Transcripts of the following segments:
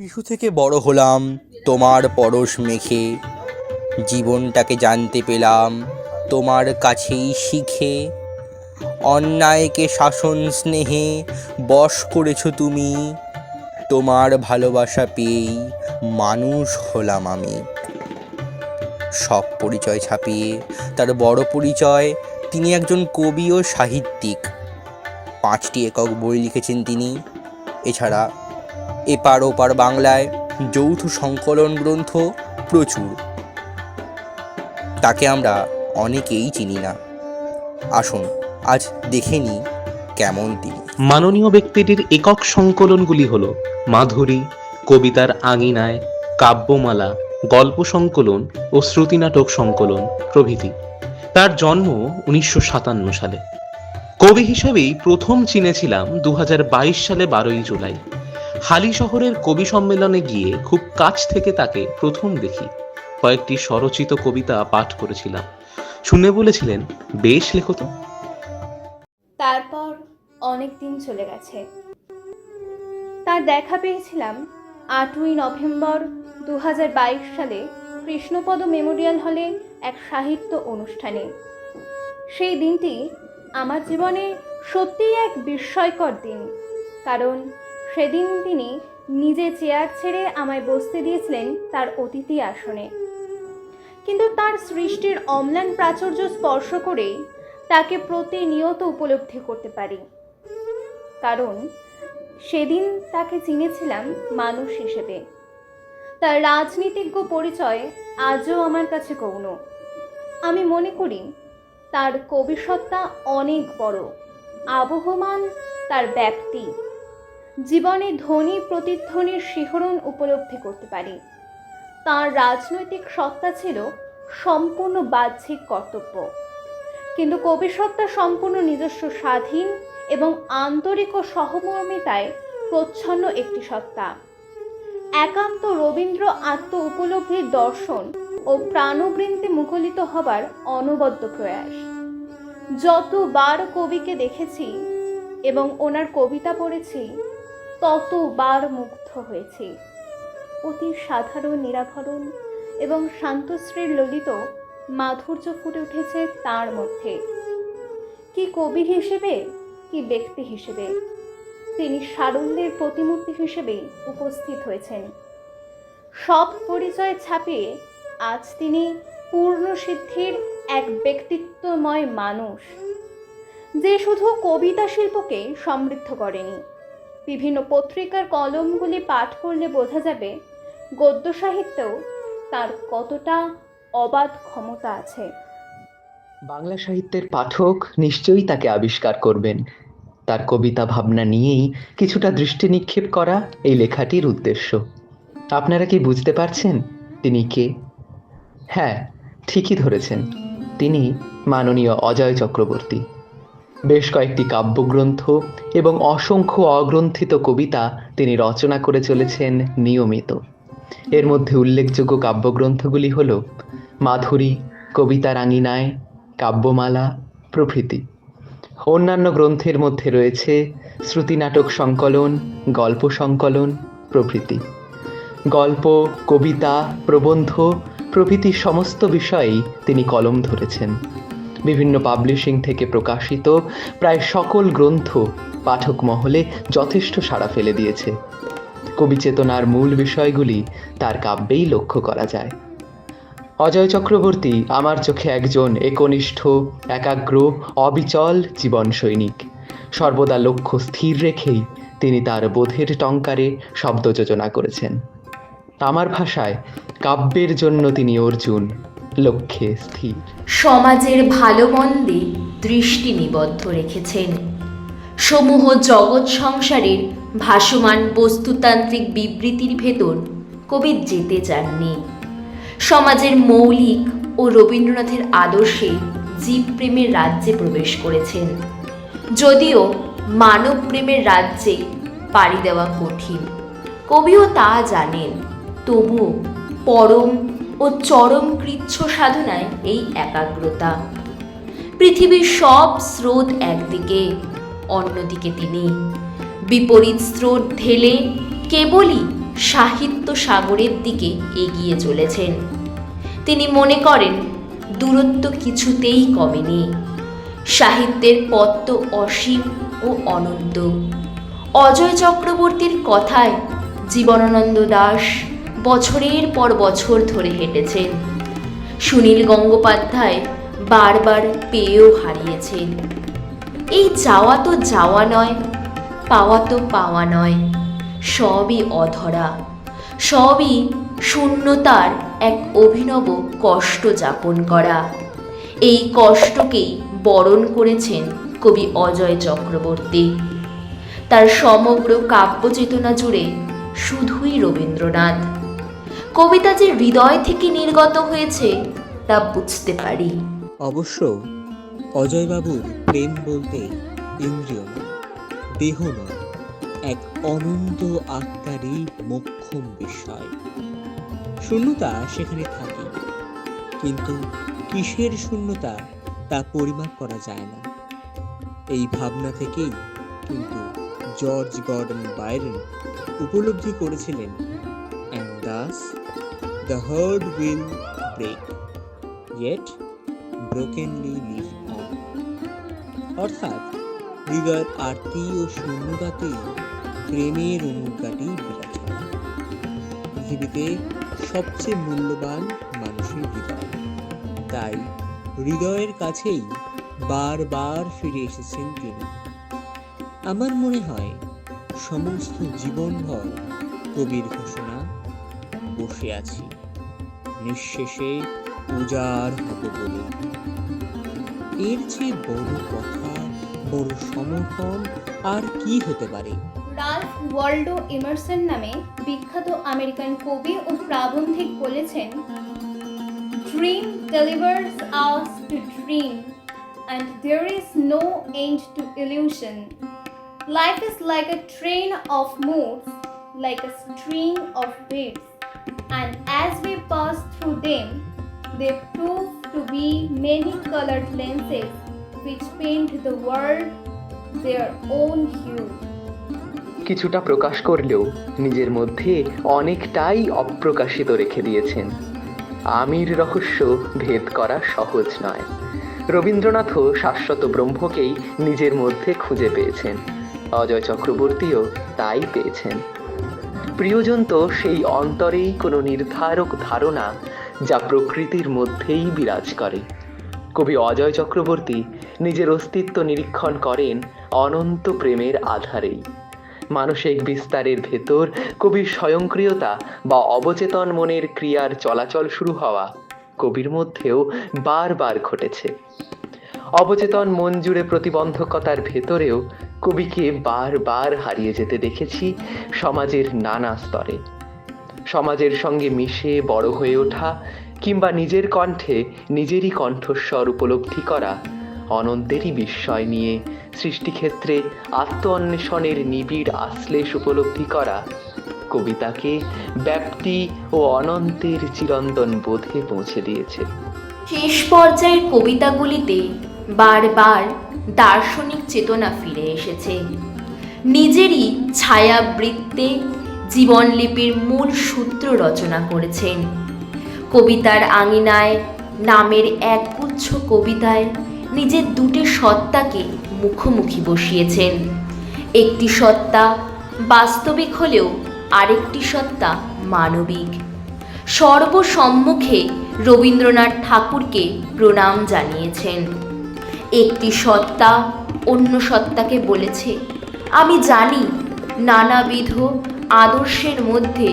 শিশু থেকে বড় হলাম, তোমার পরশ মেখে। জীবনটাকে জানতে পেলাম, তোমার কাছেই শিখে। অন্যায়কে শাসন স্নেহে বশ করেছ তুমি। তোমার ভালোবাসা পেয়েই মানুষ হলাম আমি। সব পরিচয় ছাপিয়ে, তার বড় পরিচয়, তিনি একজন কবি ও সাহিত্যিক। পাঁচটি একক বই লিখেছেন তিনি। এছাড়া এপার ওপার বাংলায় যৌথ সংকলন গ্রন্থ প্রচুর। তাকে আমরা অনেকেই চিনি না। আসুন, আজ দেখে নিই কেমন তিনি। মাননীয় ব্যক্তিটির একক সংকলনগুলি হল মাধুরী, কবিতার আঙিনায়, কাব্যমালা, গল্প সংকলন ও শ্রুতিনাটক সংকলন প্রভৃতি। তার জন্ম উনিশশো সাতান্ন সালে। কবি হিসেবেই প্রথম চিনেছিলাম দু হাজার বাইশ সালে বারোই জুলাই। হালি শহরের কবি সম্মেলনে গিয়ে খুব কাছ থেকে তাকে প্রথম দেখি। কয়েকটি স্বরচিত কবিতা পাঠ করেছিলাম। শুনে বলেছিলেন, বেশ লেখো তো। তারপর অনেক দিন চলে গেছে। তার দেখা পেয়েছিলাম আটই নভেম্বর দু হাজার বাইশ সালে কৃষ্ণপদ মেমোরিয়াল হলে এক সাহিত্য অনুষ্ঠানে। সেই দিনটি আমার জীবনে সত্যিই এক বিস্ময়কর দিন, কারণ সেদিন তিনি নিজে চেয়ার ছেড়ে আমায় বসতে দিয়েছিলেন তার অতিথি আসনে। কিন্তু তার সৃষ্টির অম্লান প্রাচুর্য স্পর্শ করেই তাকে প্রতিনিয়ত উপলব্ধি করতে পারি। কারণ সেদিন তাকে চিনেছিলাম মানুষ হিসেবে। তার রাজনীতিজ্ঞ পরিচয় আজও আমার কাছে গৌণ। আমি মনে করি তার কবিসত্তা অনেক বড়, আবহমান তার ব্যাপ্তি জীবনে ধ্বনি প্রতিধ্বনির শিহরণ উপলব্ধি করতে পারি। তার রাজনৈতিক সত্তা ছিল সম্পূর্ণ বাহ্যিক কর্তব্য। কিন্তু কবিসত্তা সম্পূর্ণ নিজস্ব স্বাধীন এবং আন্তরিক ও সহমর্মিতায় প্রচ্ছন্ন একটি সত্তা। একান্ত রবীন্দ্র আত্ম উপলব্ধির দর্শন ও প্রাণবৃন্তে মুখলিত হবার অনবদ্য প্রয়াস। যতবার কবিকে দেখেছি এবং ওনার কবিতা পড়েছি ততবার মুগ্ধ হয়েছি। অতি সাধারণ, নিরাভরণ এবং শান্তশ্রীর ললিত মাধুর্য ফুটে উঠেছে তার মধ্যে। কি কবি হিসেবে, কি ব্যক্তি হিসেবে তিনি সারল্যের প্রতিমূর্তি হিসেবে উপস্থিত হয়েছেন। সব পরিচয় ছাপিয়ে আজ তিনি পূর্ণ সিদ্ধির এক ব্যক্তিত্বময় মানুষ, যে শুধু কবিতা শিল্পকে সমৃদ্ধ করেনি। বিভিন্ন পত্রিকার কলমগুলি পাঠ করলে বোঝা যাবে গদ্য সাহিত্যেও তার কতটা অবাধ ক্ষমতা আছে। বাংলা সাহিত্যের পাঠক নিশ্চয়ই তাকে আবিষ্কার করবেন। তার কবিতা ভাবনা নিয়েই কিছুটা দৃষ্টি নিক্ষেপ করা এই লেখাটির উদ্দেশ্য। আপনারা কি বুঝতে পারছেন তিনি কে? হ্যাঁ ঠিকই ধরেছেন। তিনি মাননীয় অজয় চক্রবর্তী। বেশ কয়েকটি কাব্যগ্রন্থ এবং অসংখ্য অগ্রন্থিত কবিতা তিনি রচনা করে চলেছেন নিয়মিত। এর মধ্যে উল্লেখযোগ্য কাব্যগ্রন্থগুলি হল মাধুরী কবিতার আঙিনায় কাব্যমালা, প্রভৃতি। অন্যান্য গ্রন্থের মধ্যে রয়েছে শ্রুতিনাটক সংকলন, গল্প সংকলন, প্রভৃতি। গল্প, কবিতা, প্রবন্ধ প্রভৃতি সমস্ত বিষয়েই তিনি কলম ধরেছেন। বিভিন্ন পাবলিশিং থেকে প্রকাশিত প্রায় সকল গ্রন্থ পাঠক মহলে যথেষ্ট সাড়া ফেলে দিয়েছে। কবি চেতনার মূল বিষয়গুলি তার কাব্যেই লক্ষ্য করা যায়। অজয় চক্রবর্তী আমার চোখে একজন একনিষ্ঠ, একাগ্র, অবিচল জীবন সৈনিক। সর্বদা লক্ষ্য স্থির রেখেই তিনি তার বোধের টঙ্কারে শব্দ যোজনা করেছেন। আমার ভাষায়, কাব্যের জন্য তিনি অর্জুন। লক্ষ্যে স্থির। সমাজের ভালো মন্দে দৃষ্টি নিবদ্ধ রেখেছেন। সমূহ জগৎ সংসারের ভাসমান বস্তুতান্ত্রিক বিবৃতির ভেতর কবি যেতে চাননি। সমাজের মৌলিক ও রবীন্দ্রনাথের আদর্শে জীবপ্রেমের রাজ্যে প্রবেশ করেছেন। যদিও মানব প্রেমের রাজ্যে পাড়ি দেওয়া কঠিন, কবিও তা জানেন। তবুও পরম ও চরম কৃচ্ছ সাধনায় এই একাগ্রতা। পৃথিবীর সব স্রোত একদিকে, অন্যদিকে তিনি। বিপরীত স্রোত ঢেলে কেবলই সাহিত্য সাগরের দিকে এগিয়ে চলেছেন। তিনি মনে করেন, দূরত্ব কিছুতেই কমেনি। সাহিত্যের পথ তো অসীম ও অনন্ত। অজয় চক্রবর্তীর কথায় জীবনানন্দ দাস বছরের পর বছর ধরে হেঁটেছেন। সুনীল গঙ্গোপাধ্যায় বারবার পেয়েও হারিয়েছেন। এই যাওয়া তো যাওয়া নয়, পাওয়া তো পাওয়া নয়। সবই অধরা, সবই শূন্যতার এক অভিনব কষ্ট যাপন করা। এই কষ্টকেই বরণ করেছেন কবি অজয় চক্রবর্তী। তার সমগ্র কাব্যচেতনা জুড়ে শুধুই রবীন্দ্রনাথ। কবিতা যে হৃদয় থেকে নির্গত হয়েছে, তা বুঝতে পারি। অবশ্য অজয়বাবুর প্রেম বলতে ইন্দ্রিয় দেহ নয়, এক অনন্ত আত্মারই মোক্ষম বিষয়। শূন্যতা সেখানে থাকে, কিন্তু কিসের শূন্যতা তা পরিমাপ করা যায় না। এই ভাবনা থেকেই কিন্তু জর্জ গর্ডন বাইরন উপলব্ধি করেছিলেন and thus the heart will break yet brokenly live on অর্থাৎ হৃদয়ের আরতি ও শূন্যতাতেই প্রেমের অনুজ্ঞাটি বিরাজমান। পৃথিবীতে সবচেয়ে মূল্যবান মানুষের হৃদয় তাই হৃদয়ের কাছেই বারবার ফিরে এসেছেন তিনি। আমার মনে হয় সমস্ত জীবনভর কবির ঘোষণা বসে আছি। নিঃশেষে উজাড় হব বলে। এর চেয়ে বড় কথা, বড় সমর্পণ আর কি হতে পারে? রালফ ওয়াল্ডো নামে বিখ্যাত আমেরিকান কবি ও প্রাবন্ধিক বলেছেন dream delivers us to dream and there is no end to illusion life is like a train of moods like a string of and as we pass through them, they prove to be many colored lenses which paint the world their own hue. কিছুটা প্রকাশ করলেও নিজের মধ্যে অনেকটাই অপ্রকাশিত রেখে দিয়েছেন। আমির রহস্য ভেদ করা সহজ নয়। রবীন্দ্রনাথও শাশ্বত ব্রহ্মকেই নিজের মধ্যে খুঁজে পেয়েছেন। অজয় চক্রবর্তীও তাই পেয়েছেন। প্রিয়জন তো সেই অন্তরেই কোনো নির্ধারক ধারণা যা প্রকৃতির মধ্যেই বিরাজ করে। কবি অজয় চক্রবর্তী নিজের অস্তিত্ব নিরীক্ষণ করেন অনন্ত প্রেমের আধারেই। মানসিক বিস্তারের ভেতর কবির স্বয়ংক্রিয়তা বা অবচেতন মনের ক্রিয়ার চলাচল শুরু হওয়া কবির মধ্যেও বারবার ঘটেছে। অবচেতন মন জুড়ে প্রতিবন্ধকতার ভেতরেও কবিকে বারবার হারিয়ে যেতে দেখেছি সমাজের নানা স্তরে। সমাজের সঙ্গে মিশে বড় হয়ে ওঠা কিংবা নিজের কণ্ঠে নিজেরই কণ্ঠস্বর উপলব্ধি করা অনন্তেরই বিস্ময় নিয়ে সৃষ্টিক্ষেত্রে আত্ম অন্বেষণের নিবিড় আশ্লেষ উপলব্ধি করা কবিতাকে ব্যাপ্তি ও অনন্তের চিরন্তন বোধে পৌঁছে দিয়েছে। শেষ পর্যায়ের কবিতাগুলিতে বারবার দার্শনিক চেতনা ফিরে এসেছে। নিজেরই ছায়াবৃত্তে জীবনলিপির মূল সূত্র রচনা করেছেন। কবিতার আঙিনায় নামের একগুচ্ছ কবিতায় নিজের দুটি সত্তাকে মুখোমুখি বসিয়েছেন। একটি সত্তা বাস্তবিক হলেও আরেকটি সত্তা মানবিক। সর্বসম্মুখে রবীন্দ্রনাথ ঠাকুরকে প্রণাম জানিয়েছেন। একটি সত্তা অন্য সত্তাকে বলেছে। আমি জানি নানাবিধ আদর্শের মধ্যে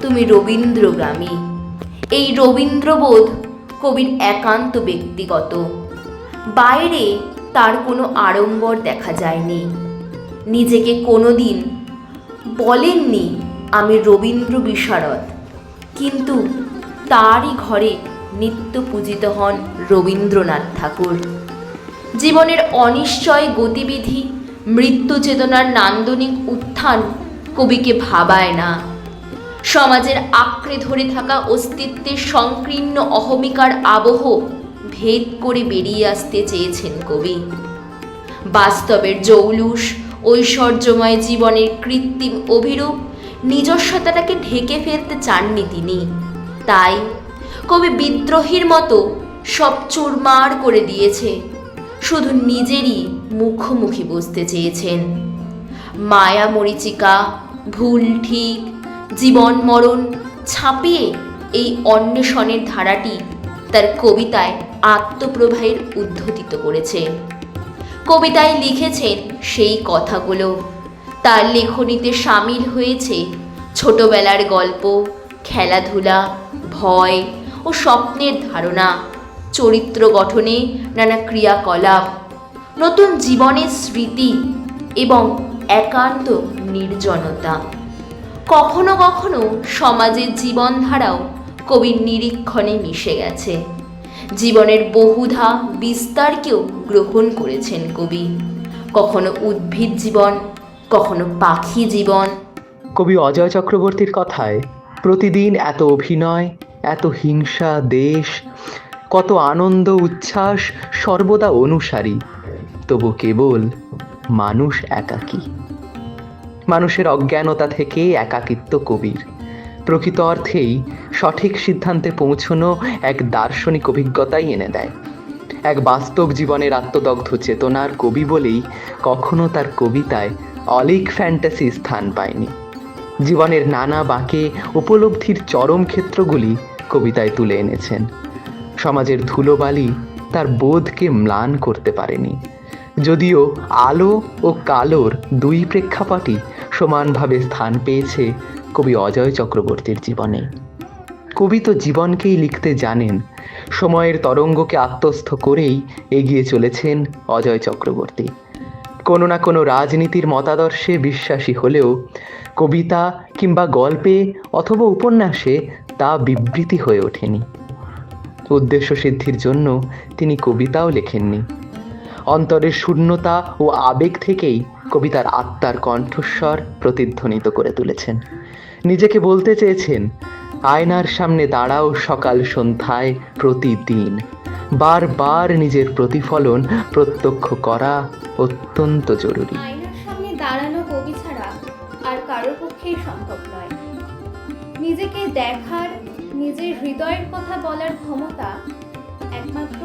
তুমি রবীন্দ্রগ্রামী এই রবীন্দ্রবোধ কবির একান্ত ব্যক্তিগত। বাইরে তার কোনো আড়ম্বর দেখা যায়নি। নিজেকে কোনোদিন বলেননি আমি রবীন্দ্র বিশারদ। কিন্তু তারই ঘরে নিত্য পূজিত হন রবীন্দ্রনাথ ঠাকুর। জীবনের অনিশ্চয় গতিবিধি, মৃত্যু চেতনার নান্দনিক উত্থান কবিকে ভাবায় না। সমাজের আঁকড়ে ধরে থাকা অস্তিত্বের সংকীর্ণ অহমিকার আবহ ভেদ করে বেরিয়ে আসতে চেয়েছেন কবি। বাস্তবের জৌলুস, ঐশ্বর্যময় জীবনের কৃত্রিম অভিরূপ নিজস্বতাটাকে ঢেকে ফেলতে চাননি তিনি। তাই কবি বিদ্রোহীর মতো সব চুরমার করে দিয়েছে শুধু নিজেরই মুখোমুখি বসতে চেয়েছেন। মায়া মরিচিকা, ভুল ঠিক, জীবন মরণ ছাপিয়ে এই অন্বেষণের ধারাটি তার কবিতায় আত্মপ্রবাহের উদ্ধতিত করেছে। কবিতায় লিখেছেন সেই কথাগুলো। তার লেখনীতে সামিল হয়েছে ছোটবেলার গল্প, খেলাধুলা, ভয় ও স্বপ্নের ধারণা। চরিত্র গঠনে নানা ক্রিয়াকলাপ, নতুন জীবনের স্মৃতি এবং একান্ত নির্জনতা। কখনো কখনো সমাজের জীবনধারাও কবির নিরীক্ষণে মিশে গেছে। জীবনের বহুধা বিস্তারকেও গ্রহণ করেছেন কবি। কখনো উদ্ভিদ জীবন, কখনো পাখি জীবন। কবি অজয় চক্রবর্তীর কথায়, প্রতিদিন এত অভিনয়, এত হিংসা, দেশ কত আনন্দ, উচ্ছ্বাস, সর্বদা অনুসারী। তবু কেবল মানুষ একাকী। মানুষের অজ্ঞানতা থেকে একাকিত্ব কবির। প্রকৃত অর্থেই সঠিক সিদ্ধান্তে পৌঁছনো এক দার্শনিক অভিজ্ঞতাই এনে দেয়। এক বাস্তব জীবনের আত্মদগ্ধ চেতনার কবি বলেই কখনো তার কবিতায় অলিক ফ্যান্টাসি স্থান পায়নি। জীবনের নানা বাঁকে উপলব্ধির চরম ক্ষেত্রগুলি কবিতায় তুলে এনেছেন। সমাজের ধুলোবালি তার বোধকে ম্লান করতে পারেনি। যদিও আলো ও কালোর দুই প্রেক্ষাপটই সমানভাবে স্থান পেয়েছে কবি অজয় চক্রবর্তীর জীবনে। কবি তো জীবনকেই লিখতে জানেন, সময়ের তরঙ্গকে আত্মস্থ করেই এগিয়ে চলেছেন অজয় চক্রবর্তী। কোনো না কোনো রাজনীতির মতাদর্শে বিশ্বাসী হলেও কবিতা কিংবা গল্পে অথবা উপন্যাসে তা বিবৃতি হয়ে ওঠেনি। উদ্দেশ্য সিদ্ধির জন্য তিনি কবিতাও লেখেননি। অন্তরের শূন্যতা ও আবেগ থেকেই কবিতার আত্মার কণ্ঠস্বর প্রতিধ্বনিত করে তুলেছেন। নিজেকে বলতে চেয়েছেন, আয়নার সামনে দাঁড়াও সকাল সন্ধ্যায় প্রতিদিন। বারবার নিজের প্রতিফলন প্রত্যক্ষ করা অত্যন্ত জরুরি। দাঁড়ানো কবি ছাড়া আর কারোর পক্ষেই সম্ভব নয়। নিজেকে দেখার নিজের হৃদয়ের কথা বলার ক্ষমতা একমাত্র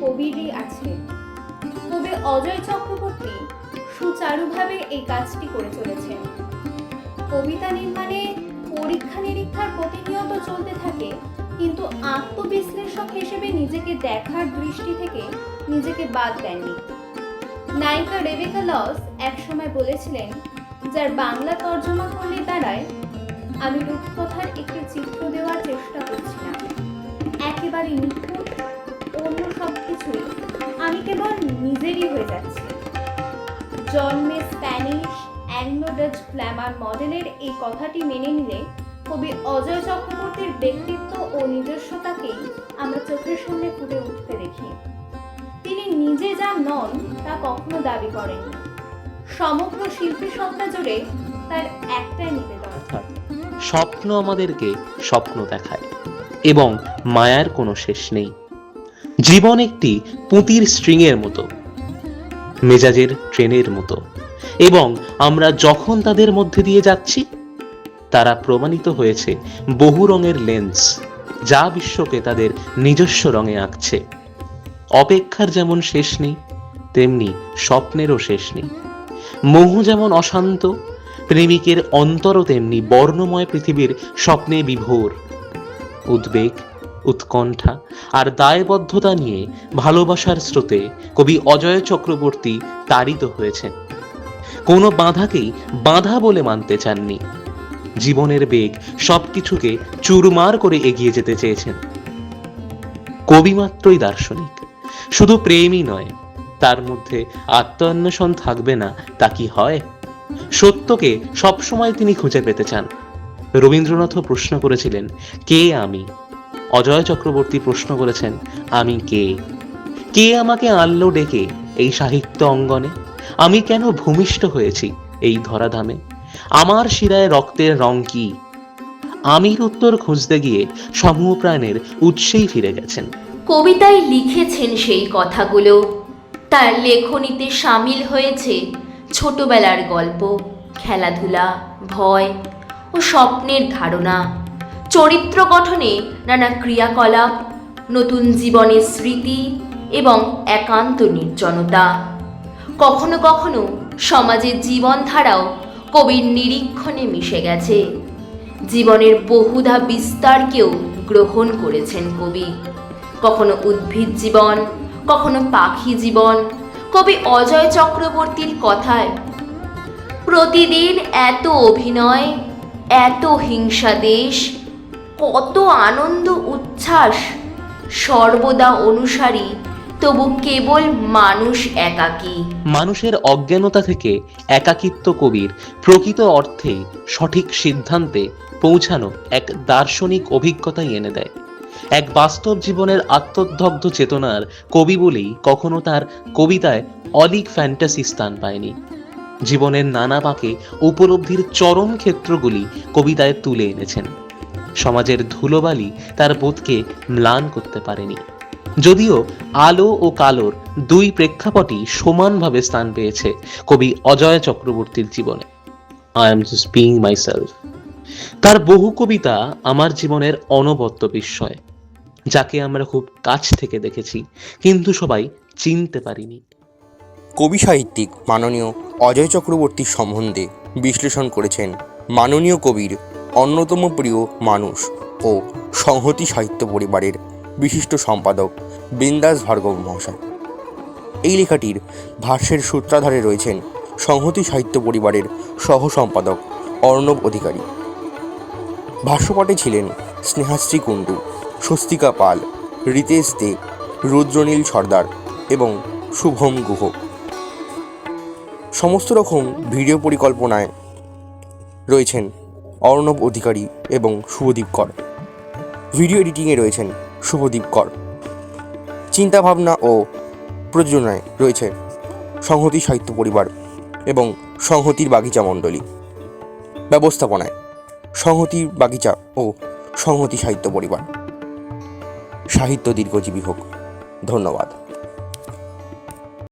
কবিরই আছে। কবি অজয় চক্রবর্তী সুচারুভাবে এই কাজটি করে চলেছেন। কবিতা নির্মাণে পরীক্ষা নিরীক্ষার প্রতিনিয়ত চলতে থাকে, কিন্তু আত্মবিশ্লেষক হিসেবে নিজেকে দেখার দৃষ্টি থেকে নিজেকে বাদ দেননি। নায়িকা রেবেকা লস একসময় বলেছিলেন, যার বাংলা তর্জমা করলে দাঁড়ায়, আমি রূপকথার একটি চিত্র নিখুঁত অন্য সব কিছুই আমি কেবল নিজেরই হয়ে যাচ্ছি। জন্মে স্প্যানিশ অ্যাংলো ডাচ গ্ল্যামার মডেলের এই কথাটি মেনে নিলে কবি অজয় চক্রবর্তীর ব্যক্তিত্ব ও নিজস্বতাকেই আমরা চোখের সামনে ফুটে উঠতে দেখি। তিনি নিজে যা নন, তা কখনো দাবি করেননি সমগ্র শিল্পী সত্তা জুড়ে তার একটাই নিবেদন। স্বপ্ন আমাদেরকে স্বপ্ন দেখায়। এবং মায়ার কোনো শেষ নেই। জীবন একটি পুঁতির স্ট্রিংয়ের মতো, মেজাজের ট্রেনের মতো, এবং আমরা যখন তাদের মধ্যে দিয়ে যাচ্ছি, তারা প্রমাণিত হয়েছে বহু রঙের লেন্স, যা বিশ্বকে তাদের নিজস্ব রঙে আঁকছে। অপেক্ষার যেমন শেষ নেই, তেমনি স্বপ্নেরও শেষ নেই। মোহ যেমন অশান্ত, প্রেমিকের অন্তরও তেমনি বর্ণময় পৃথিবীর স্বপ্নে বিভোর। উদ্বেগ, উৎকণ্ঠা আর দায়বদ্ধতা নিয়ে ভালোবাসার স্রোতে কবি অজয় চক্রবর্তী তাড়িত হয়েছেন। কোনো বাধাকেই বাধা বলে মানতে চাননি। জীবনের বেগ সবকিছুকে চুরমার করে এগিয়ে যেতে চেয়েছেন। কবি মাত্রই দার্শনিক, শুধু প্রেমই নয়, তার মধ্যে আত্মান্বেষণ থাকবে না তা কি হয়? সত্যকে সবসময় তিনি খুঁজে পেতে চান। রবীন্দ্রনাথও প্রশ্ন করেছিলেন, কে আমি? অজয় চক্রবর্তী প্রশ্ন করেছেন, আমি কে? কে আমাকে আনলো ডেকে এই সাহিত্য অঙ্গনে? আমি কেন ভূমিষ্ঠ হয়েছি এই ধরাধামে? আমার শিরায় রক্তের রং কি? আমির উত্তর খুঁজতে গিয়ে সমূহ প্রাণের উৎসেই ফিরে গেছেন। কবিতায় লিখেছেন সেই কথাগুলো। তার লেখনীতে সামিল হয়েছে ছোটবেলার গল্প, খেলাধুলা, ভয় ও স্বপ্নের ধারণা। চরিত্র গঠনে নানা ক্রিয়াকলাপ, নতুন জীবনের স্মৃতি এবং একান্ত নির্জনতা। কখনো কখনো সমাজের জীবনধারাও কবির নিরীক্ষণে মিশে গেছে। জীবনের বহুধা বিস্তারকেও গ্রহণ করেছেন কবি। কখনো উদ্ভিদ জীবন, কখনো পাখি জীবন, কবি অজয় চক্রবর্তীর কথায়, প্রতিদিন এত অভিনয় এত হিংসা দেশ, কত আনন্দ উচ্ছ্বাস। সর্বদা অনুসারী, তবু কেবল মানুষ একাকী। মানুষের অজ্ঞানতা থেকে একাকিত্ব কবির প্রকৃত অর্থে সঠিক সিদ্ধান্তে পৌঁছানো এক দার্শনিক অভিজ্ঞতাই এনে দেয়। এক বাস্তব জীবনের আত্মদগ্ধ চেতনার কবি বলেই কখনো তার কবিতায় অলিক ফ্যান্টাসি স্থান পায়নি। জীবনের নানা পাকে উপলব্ধির চরম ক্ষেত্রগুলি কবিতায় তুলে এনেছেন। সমাজের ধুলোবালি তার বোধকে ম্লান করতে পারেনি। যদিও আলো ও কালোর দুই প্রেক্ষাপটই সমানভাবে স্থান পেয়েছে কবি অজয় চক্রবর্তীর জীবনে। I am just being myself তার বহু কবিতা আমার জীবনের অনবদ্য বিস্ময়, যাকে আমরা খুব কাছ থেকে দেখেছি, কিন্তু সবাই চিনতে পারিনি। কবি সাহিত্যিক, মাননীয় অজয় চক্রবর্তী সম্বন্ধে বিশ্লেষণ করেছেন মাননীয় কবির অন্যতম প্রিয় মানুষ ও সংহতি সাহিত্য পরিবারের বিশিষ্ট সম্পাদক বৃন্দাস ভার্গব মহাশয়। এই লেখাটির ভাষ্যের সূত্রাধারে রয়েছেন সংহতি সাহিত্য পরিবারের সহ সম্পাদক অর্ণব অধিকারী। ভাষ্যপাঠে ছিলেন স্নেহাশ্রী কুণ্ডু, স্বস্তিকা পাল, রিতেশ দে, রুদ্রনীল সর্দার এবং শুভম গুহ। সমস্ত রকম ভিডিও পরিকল্পনায় রয়েছেন অর্ণব অধিকারী এবং শুভদীপ কর। ভিডিও এডিটিংয়ে রয়েছেন শুভদীপ কর। চিন্তাভাবনা ও প্রযোজনায় রয়েছে সংহতি সাহিত্য পরিবার এবং সংহতির বাগিচা মণ্ডলী। ব্যবস্থাপনায় সংহতির বাগিচা ও সংহতি সাহিত্য পরিবার। সাহিত্য দীর্ঘজীবী হোক। ধন্যবাদ।